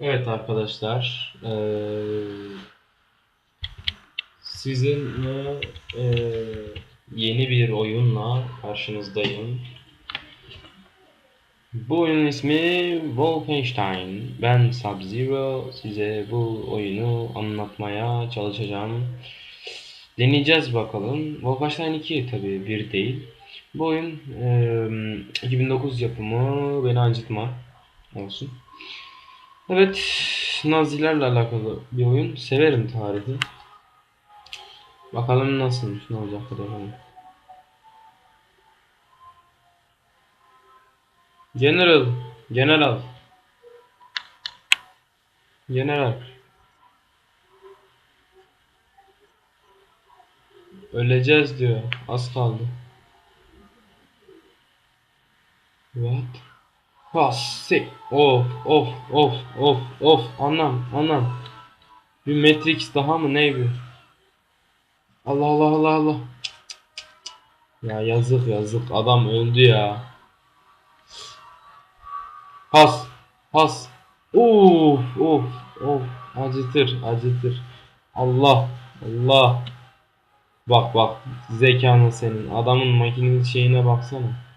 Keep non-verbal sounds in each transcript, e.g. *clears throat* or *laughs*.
Evet arkadaşlar, eee sizinle eee, yeni bir oyunla karşınızdayım. Bu oyunun ismi Wolfenstein. Ben Sub-Zero. Size bu oyunu anlatmaya çalışacağım. Deneyeceğiz bakalım. Wolfenstein 2 tabii bir değil. Bu oyun eee, 2009 yapımı beni acıtma olsun. Evet, Nazilerle alakalı bir oyun. Severim tarihi. Bakalım nasılmış, ne olacak bakalım. General, General. General. Öleceğiz diyor. Az kaldı. What? Pasti. Of of of of of anlam anlam. Bir Matrix daha mı ne bu? Allah Allah Allah Allah. Ya yazık yazık adam öldü ya. Has has. Of of of acıtır acıtır. Allah Allah. Bak bak zekanın senin. Adamın makinenin şeyine baksana.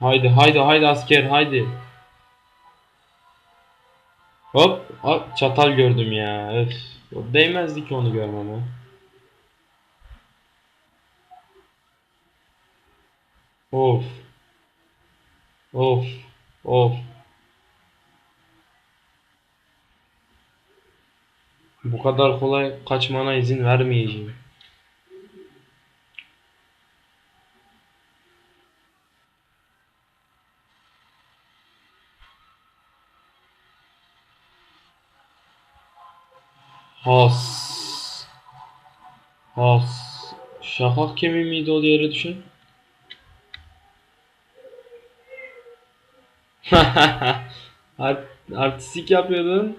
Haydi haydi haydi asker haydi. Hop, hop çatal gördüm ya. Öf. Değmezdi ki onu görmeme. Of. Of. Of. Bu kadar kolay kaçmana izin vermeyeceğim. Has. Has. Şafak kemiği miydi o yere düşen? *laughs* Art artistik yapıyordun.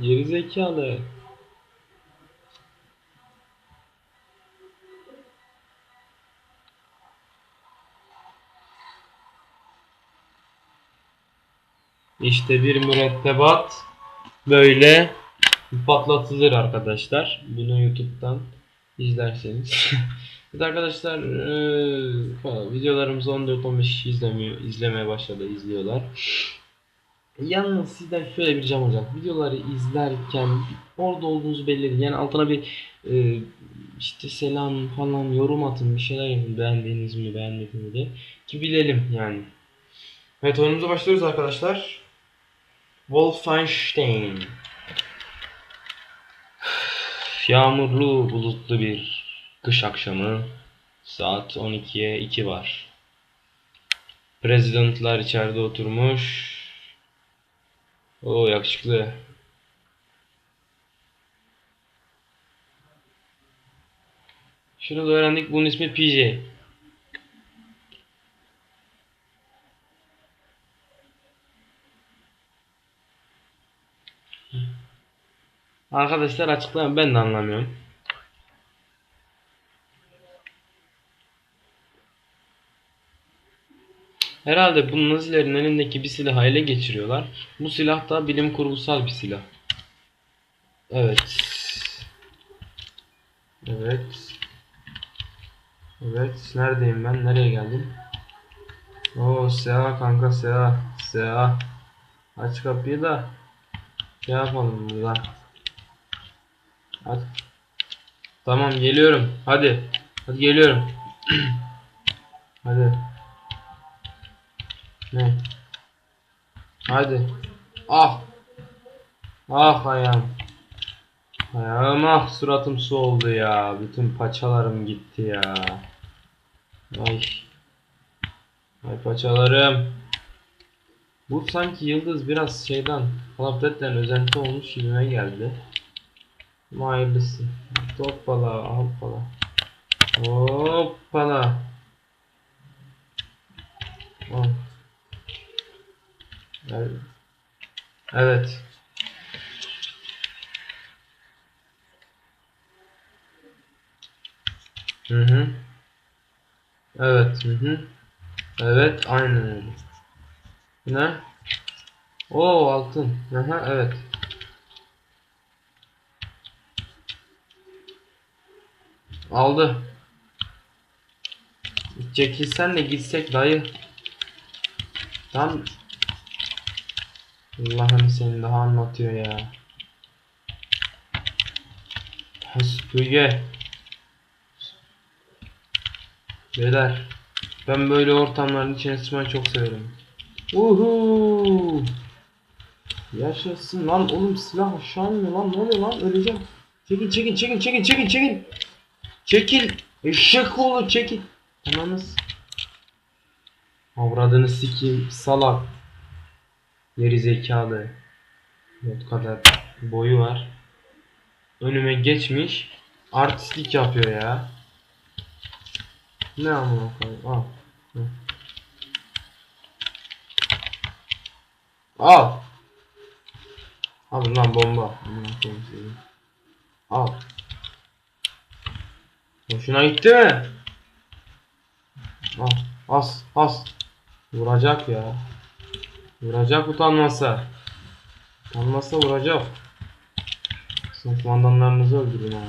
Geri zekalı. İşte bir mürettebat böyle patlatılır arkadaşlar. Bunu YouTube'dan izlerseniz. *laughs* Evet arkadaşlar eee, videolarımız 14-15 izlemiyor, izlemeye başladı, izliyorlar. Yalnız sizden şöyle bir ricam olacak. Videoları izlerken orada olduğunuzu belirleyin. Yani altına bir e, işte selam falan yorum atın. Bir şeyler yapın. Beğendiğiniz mi beğenmediğiniz mi diye. Ki bilelim yani. Evet oyunumuza başlıyoruz arkadaşlar. Wolfenstein. Yağmurlu bulutlu bir kış akşamı. Saat 12'ye 2 var. Prezidentler içeride oturmuş. Oo yakışıklı. Şunu da öğrendik. Bunun ismi PJ. Arkadaşlar açıklayın ben de anlamıyorum. Herhalde bu Nazilerin elindeki bir silahı ele geçiriyorlar. Bu silah da bilim kurgusal bir silah. Evet. Evet. Evet. Neredeyim ben? Nereye geldim? Oo Seha kanka Seha. Seha. Aç kapıyı da şey yapalım burada. Hadi. Tamam geliyorum. Hadi. Hadi geliyorum. *clears throat* Hadi. Ne? Hadi. Ah. Ah ayağım. Ayağım ah suratım su oldu ya. Bütün paçalarım gitti ya. Ay. Ay paçalarım. Bu sanki yıldız biraz şeyden Duty'den özenti olmuş gibime geldi. Hayırlısı. Hoppala hoppala. Hoppala. Oh. Evet. Evet. Hı hı. Evet. Hı hı. Evet. Aynen öyle. Ne? Oo altın. Hı. Evet. Aldı. Çekilsen de gitsek dayı. Tam Allah'ım seni daha anlatıyor ya. Hasbüge. Beyler. Ben böyle ortamların içine sıçmayı çok severim. Uhu. Yaşasın lan oğlum silah aşağı mı lan ne oluyor lan öleceğim. Çekil çekil çekil çekil çekil çekil. Çekil. Eşek oğlu çekil. Ananız. Avradını sikeyim salak. Geri zekalı. Bu kadar boyu var. Önüme geçmiş. Artistlik yapıyor ya. Ne amına koyayım? Al. Al. Al lan bomba. Al. Hoşuna gitti mi? Al. As. As. Vuracak ya. Vuracak utanmasa. Utanmasa vuracak. Sizin kumandanlarınızı öldürün ha.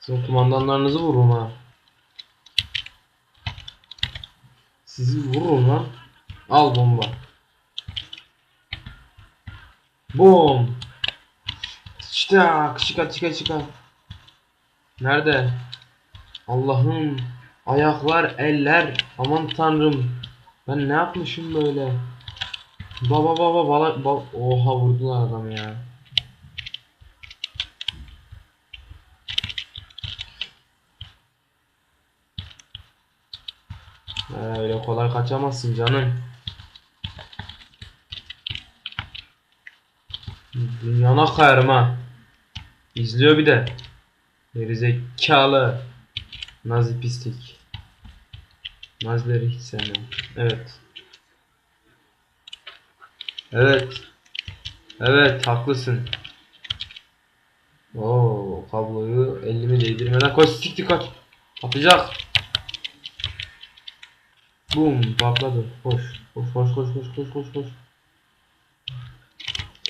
Sizin kumandanlarınızı vurun ha. Sizi vururum lan. Al bomba. Bom. İşte çıka çıka çıka. Nerede? Allah'ım. Ayaklar, eller. Aman tanrım. Ben ne yapmışım böyle? Baba baba bala ba Oha vurdular adam ya. Ee, öyle kolay kaçamazsın canım. Dünyana kayarım ha. İzliyor bir de. Gerizekalı. Nazi pislik. Nazileri hiç sevmem. Evet. Evet. Evet haklısın. Oo kabloyu elimi değdirmeden koş siktir kaç. Atacak. Bum patladı. Koş. Koş koş koş koş koş koş koş.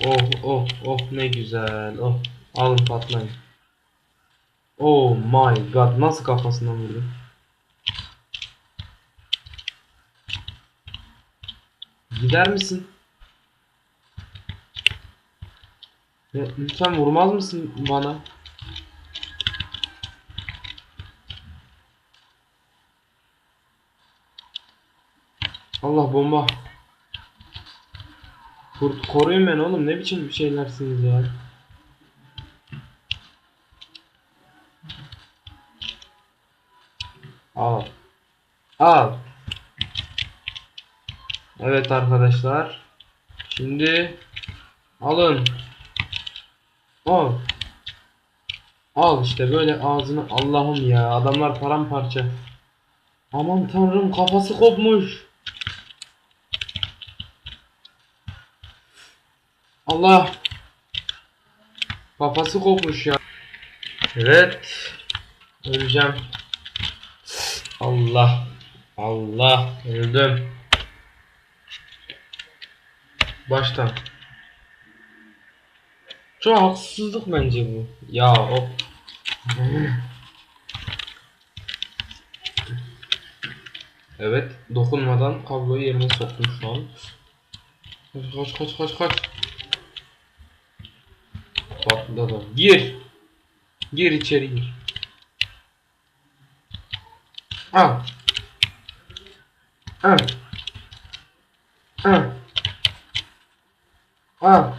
Oh oh oh ne güzel. Oh alın patlayın. Oh my god nasıl kafasından vurdu? Gider misin? Ya, lütfen vurmaz mısın bana? Allah bomba. Kurt koruyun beni oğlum ne biçim bir şeylersiniz ya. Evet arkadaşlar. Şimdi alın. Al. Al işte böyle ağzını Allah'ım ya adamlar paramparça. Aman tanrım kafası kopmuş. Allah. Kafası kopmuş ya. Evet. Öleceğim. Allah. Allah. Öldüm. Baştan. Çok haksızlık bence bu. Ya o. Evet, dokunmadan kabloyu yerine soktum şu an. Kaç kaç kaç kaç. Patladı. Gir. Gir içeri gir. Al. Al. Al. Al.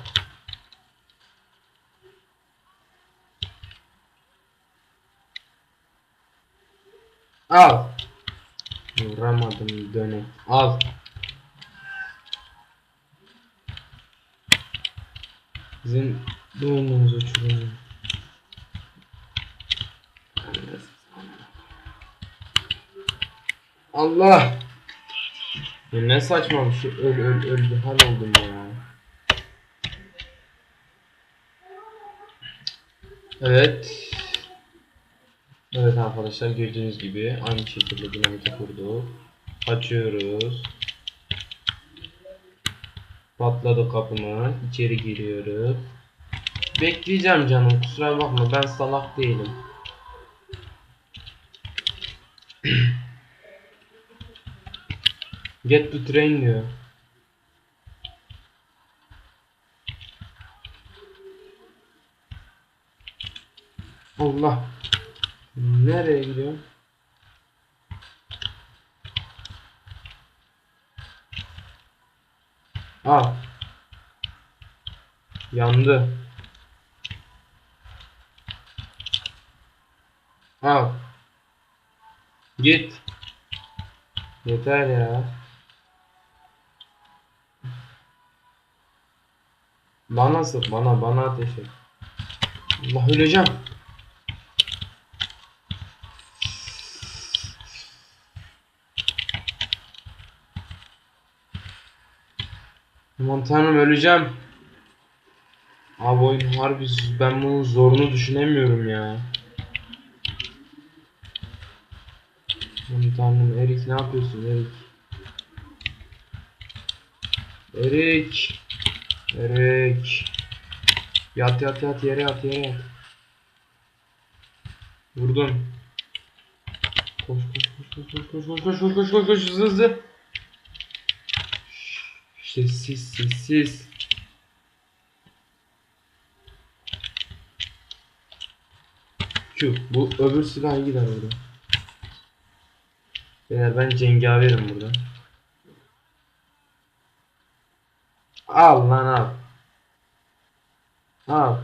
Al. Vuramadım döne. Al. Sizin doğumunuz uçurumu. Allah. Ne saçma bir şey. Öl öl öl hal oldum ya. Evet. Evet arkadaşlar gördüğünüz gibi aynı şekilde dinamite kurduk. Açıyoruz. Patladı kapımız. İçeri giriyoruz. Bekleyeceğim canım kusura bakma ben salak değilim. *clears throat* Get to train diyor. Allah. Nereye gidiyorum? Al. Yandı. Al. Git. Yeter ya. Bana sık bana bana ateş et. Allah öleceğim. Aman tanrım öleceğim. Abi oyun harbi ben bunun zorunu düşünemiyorum ya. Aman tanrım Erik ne yapıyorsun Erik? Erik. Erik. Yat yat yat yere yat yere yat. Vurdum. Koş koş koş koş koş koş koş koş koş koş hızlı hızlı. Sessiz sessiz. Q. Bu öbür silah gider orada. Beyler ben cengaverim burada. Al lan al. Al.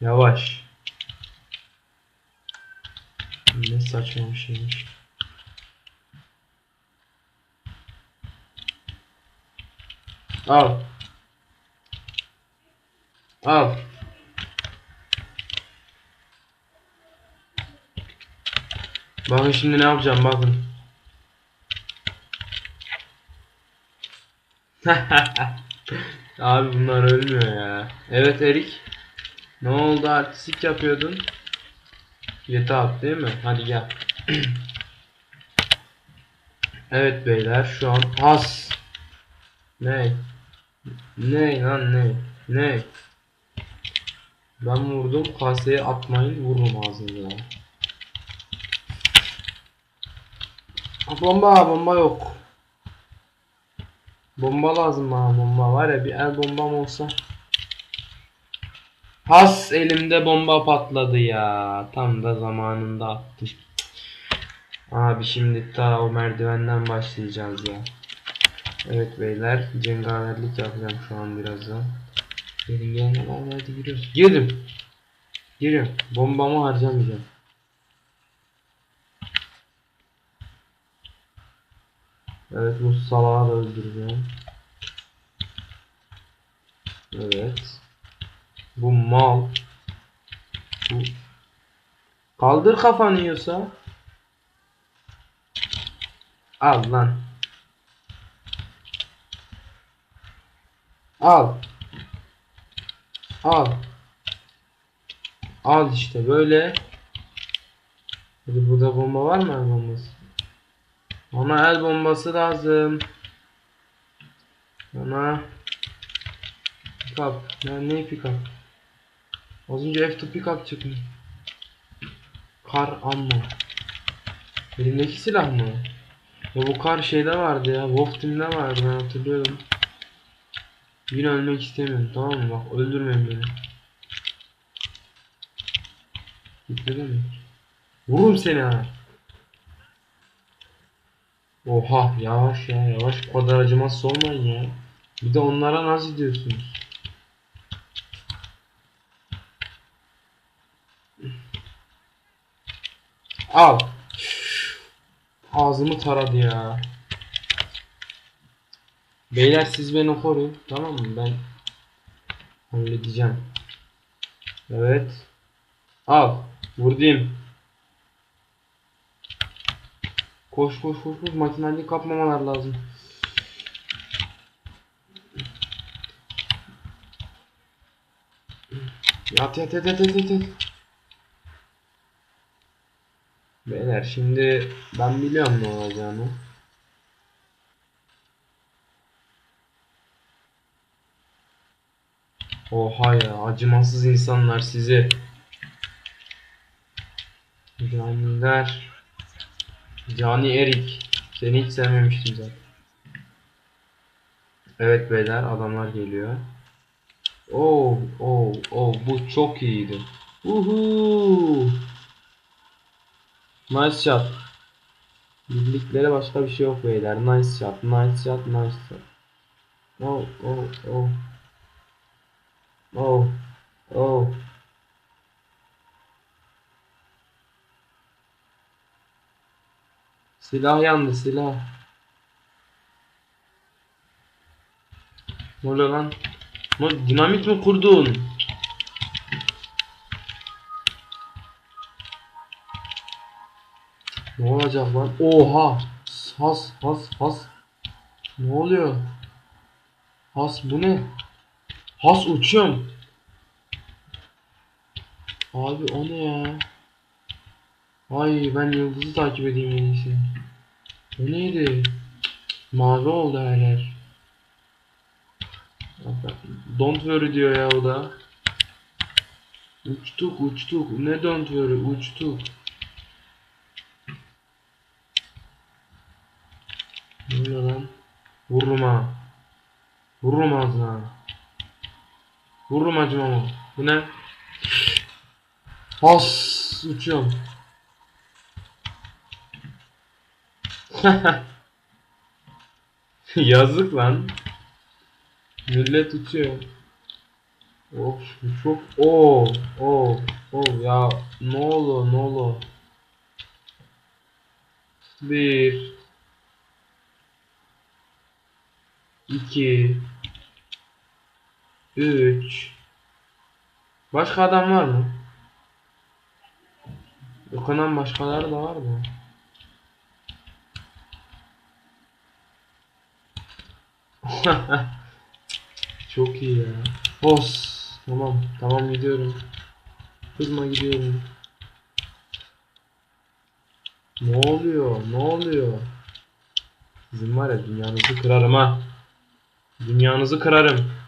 Yavaş. Ne saçma bir şeymiş. Al. Al. Bakın şimdi ne yapacağım bakın. *laughs* Abi bunlar ölmüyor ya. Evet Erik. Ne oldu artistik yapıyordun? Yetap değil mi? Hadi gel. *clears throat* evet beyler şu an has. Ne? Ne lan ne? Ne? Ben vurdum kaseye atmayın vururum ağzınıza. Bomba bomba yok. Bomba lazım bana bomba var ya bir el bombam olsa. Has elimde bomba patladı ya. Tam da zamanında attım. Abi şimdi ta o merdivenden başlayacağız ya. Evet beyler cengaverlik yapacağım şu an birazdan. Gelin gelin hadi hadi giriyoruz. Girdim. Giriyorum. Bombamı harcamayacağım. Evet bu salağı da öldüreceğim. Evet. Bu mal. Bu. Kaldır kafanı yiyorsa. Al lan. Al. Al. Al işte böyle. Hadi burada bomba var mı el bombası? Bana el bombası lazım. Bana pick up. Ne, pick? Az önce F2 pick up. Kar amma. Elimdeki silah mı? Ya bu kar şeyde vardı ya. Wolf Team'de vardı ben hatırlıyorum. Yine ölmek istemiyorum tamam mı? Bak öldürmeyin beni. Gitmedi mi? Vururum seni ha. Oha yavaş ya yavaş bu kadar acımasız olmayın ya. Bir de onlara nasıl diyorsunuz? Al. Ağzımı taradı ya. Beyler siz beni koruyun tamam mı? Ben halledeceğim. Evet. Al. Vurdum. Koş koş koş koş makineli kapmamalar lazım. Yat yat yat yat yat. yat. Beyler şimdi ben biliyorum ne olacağını. Oha ya acımasız insanlar sizi. Caniler. Cani Erik. Seni hiç sevmemiştim zaten. Evet beyler adamlar geliyor. Oo, oo, oo bu çok iyiydi. Uhu. Nice shot. Birliklere başka bir şey yok beyler. Nice shot, nice shot, nice shot. Oh, oh, oh. Oh, oh. Silah yandı silah. Ne oluyor lan? Ne dinamit mi kurdun? Ne olacak lan? Oha! Has has has. Ne oluyor? Has bu ne? Has uçuyorum. Abi o ne ya? Ay ben yıldızı takip edeyim en iyisi. O neydi? Mavi oldu her yer. Don't worry diyor ya o da. Uçtuk uçtuk. Ne don't worry uçtuk. Ne lan? Vururum ha. Vururum ağzına. Vururum acımama. Bu ne? Has uçuyorum. *laughs* Yazık lan. Millet uçuyor. Of çok o o o ya ne olur ne olur. Bir iki üç Başka adam var mı? Dokunan başkaları da var mı? *laughs* Çok iyi ya. Os. Tamam. Tamam gidiyorum. Kızma gidiyorum. Ne oluyor? Ne oluyor? Sizin var ya dünyanızı kırarım ha. Dünyanızı kırarım.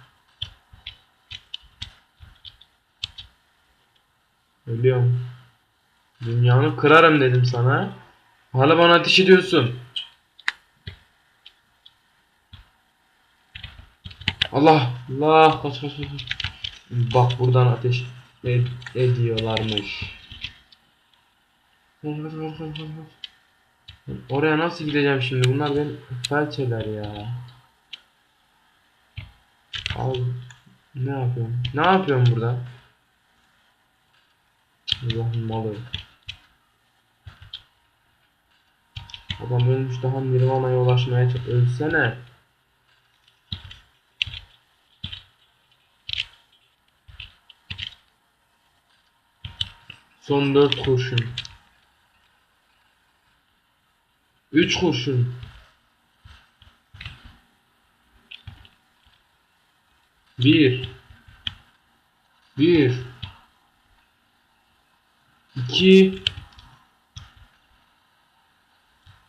Ölüyorum. Dünyanı kırarım dedim sana. Hala bana ateş ediyorsun. Allah Allah kaç kaç kaç. Bak buradan ateş ed- ediyorlarmış. Oraya nasıl gideceğim şimdi? Bunlar beni felçeler ya. Al. Ne yapıyorum? Ne yapıyorum burada? Allah'ım malı. Adam ölmüş daha Nirvana'ya ulaşmaya çok ölsene. Son 4 kurşun. 3 kurşun. Bir. Bir. İki.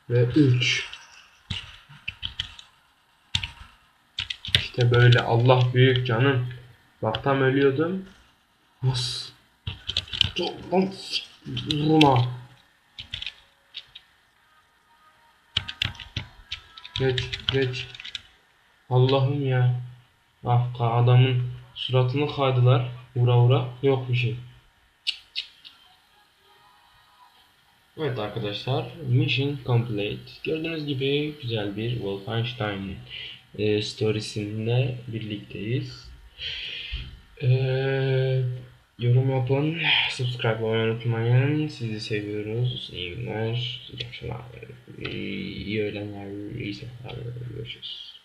Ve üç. İşte böyle Allah büyük canım. Bak tam ölüyordum. Çok lan vurma. Geç geç. Allah'ım ya. Ah adamın suratını kaydılar. Vura vura. Yok bir şey. Evet arkadaşlar, mission complete. Gördüğünüz gibi güzel bir Wolfenstein e, storiesinde birlikteyiz. E, yorum yapın, subscribe olmayı unutmayın. Sizi seviyoruz. İyi günler, iyi akşamlar, iyi öğlenler, iyi sabahlar. Görüşürüz.